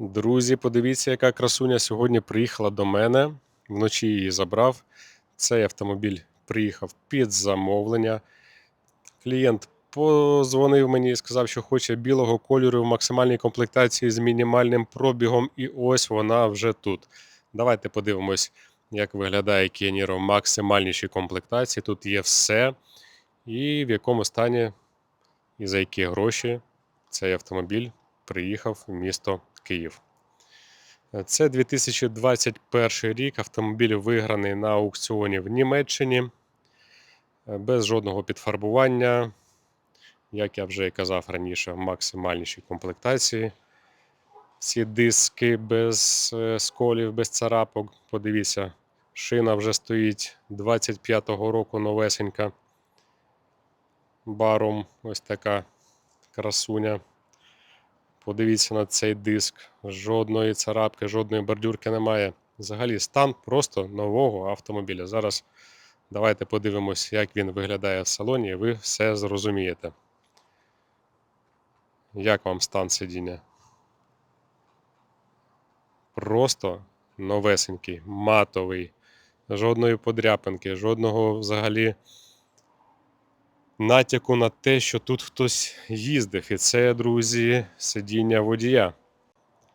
Друзі, подивіться, яка красуня сьогодні приїхала до мене. Вночі її забрав. Цей автомобіль приїхав під замовлення. Клієнт позвонив мені і сказав, що хоче білого кольору в максимальній комплектації з мінімальним пробігом, і ось вона вже тут. Давайте подивимось, як виглядає Niro в максимальнішій комплектації. Тут є все. І в якому стані і за які гроші цей автомобіль приїхав в місто Київ. Це 2021 рік. Автомобіль виграний на аукціоні в Німеччині без жодного підфарбування. Як я вже і казав раніше, в максимальнішій комплектації. Всі диски без е, сколів, без царапок. Подивіться, шина вже стоїть 25-го року новесенька. Баром ось така красуня. Подивіться на цей диск. Жодної царапки, жодної бордюрки немає. Взагалі стан просто нового автомобіля. Зараз давайте подивимось, як він виглядає в салоні, і ви все зрозумієте. Як вам стан сидіння? Просто новесенький, матовий, жодної подряпинки, жодного взагалі натяку на те, що тут хтось їздив. І це, друзі, сидіння водія.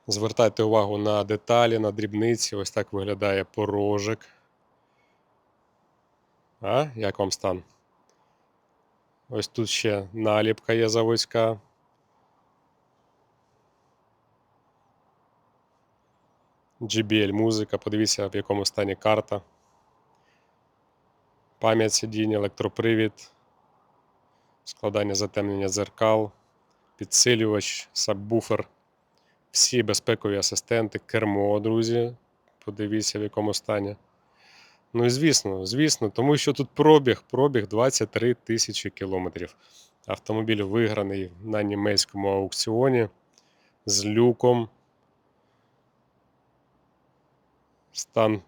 Звертайте увагу на деталі, на дрібниці. Ось так виглядає порожик. А, як вам стан? Ось тут ще наліпка є заводська. GBL музика. Подивіться, в якому стані карта. Пам'ять сидіння, електропривід, складання затемнення дзеркал, підсилювач, саббуфер, всі безпекові асистенти, кермо, друзі. Подивіться, в якому стані. Ну і звісно, звісно, тому що тут пробіг, пробіг 23 тисячі кілометрів. Автомобіль виграний на німецькому аукціоні з люком. Стан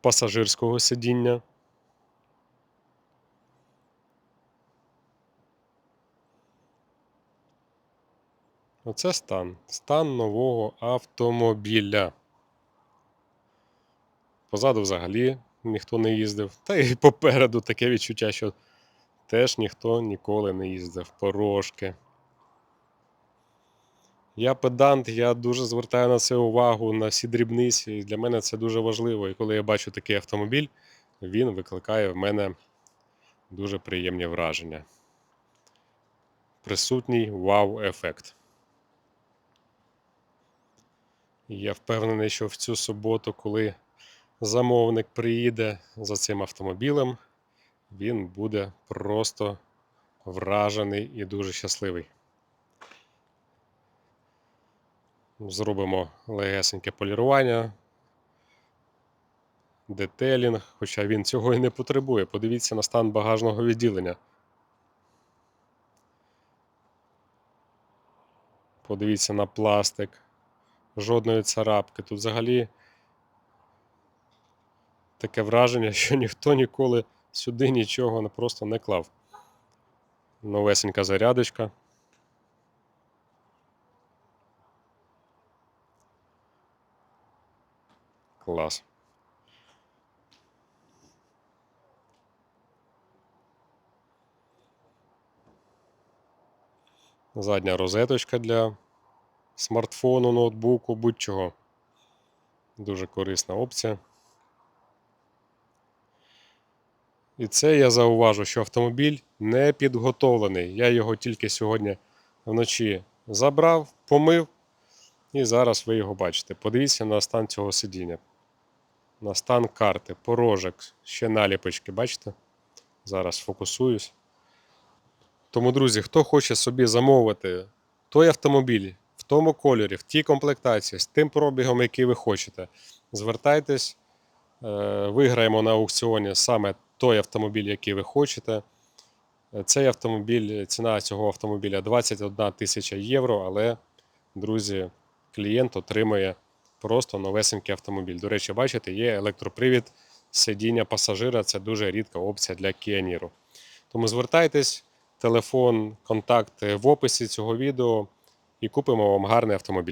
пасажирського сидіння. Оце стан. Стан нового автомобіля. Позаду взагалі ніхто не їздив. Та й попереду таке відчуття, що теж ніхто ніколи не їздив. Порожки. Я педант, я дуже звертаю на це увагу, на всі дрібниці. І для мене це дуже важливо. І коли я бачу такий автомобіль, він викликає в мене дуже приємні враження. Присутній вау-ефект. І Я впевнений, що в цю суботу, коли замовник приїде за цим автомобілем, він буде просто вражений і дуже щасливий. Зробимо легесеньке полірування, детелінг, хоча він цього і не потребує. Подивіться на стан багажного відділення. Подивіться на пластик, жодної царапки. Тут взагалі таке враження, що ніхто ніколи сюди нічого просто не клав. Новесенька зарядочка. Клас. Задня розеточка для смартфону, ноутбуку, будь-чого. Дуже корисна опція. І це я зауважу, що автомобіль не підготовлений. Я його тільки сьогодні вночі забрав, помив, і зараз ви його бачите. Подивіться на стан цього сидіння. На стан карти, порожок, ще наліпочки, бачите? Зараз фокусуюсь. Тому, друзі, хто хоче собі замовити той автомобіль в тому кольорі, в тій комплектації, з тим пробігом, який ви хочете, звертайтесь, е, виграємо на аукціоні саме той автомобіль, який ви хочете. Е, Цей автомобіль, ціна цього автомобіля 21 тисяча євро, але, друзі, клієнт отримує просто новесенький автомобіль. До речі, бачите, є електропривід сидіння пасажира. Це дуже рідка опція для Niro. Тому звертайтесь, телефон, контакти в описі цього відео і купимо вам гарний автомобіль.